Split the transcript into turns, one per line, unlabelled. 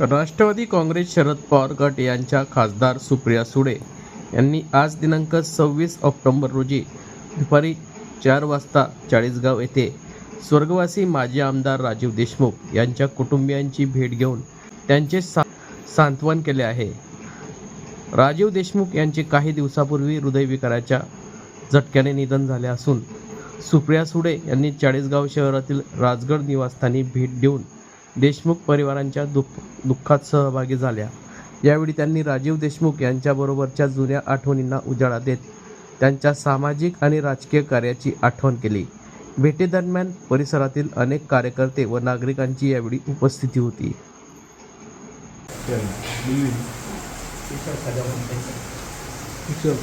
राष्ट्रवादी काँग्रेस शरद पवार गट यांच्या खासदार सुप्रिया सुळे यांनी आज दिनांक सव्वीस ऑक्टोंबर रोजी दुपारी चार वाजता चाळीसगाव येथे स्वर्गवासी माजी आमदार राजीव देशमुख यांच्या कुटुंबियांची भेट घेऊन त्यांचे सा सांत्वन केले आहे. राजीव देशमुख यांचे काही दिवसापूर्वी हृदयविकाराच्या झटक्याने निधन झाले असून सुप्रिया सुळे यांनी चाळीसगाव शहरातील राजगड निवासस्थानी भेट देऊन देशमुख परिवारांच्या दुःख दुःखात सहभागी झाल्या. यावेळी त्यांनी राजीव देशमुख यांच्याबरोबरच्या जुन्या आठवणींना उजाळा देत त्यांच्या सामाजिक आणि राजकीय कार्याची आठवण केली. भेटीदरम्यान परिसरातील अनेक कार्यकर्ते व नागरिकांची यावेळी उपस्थिती होती.
ईश्वर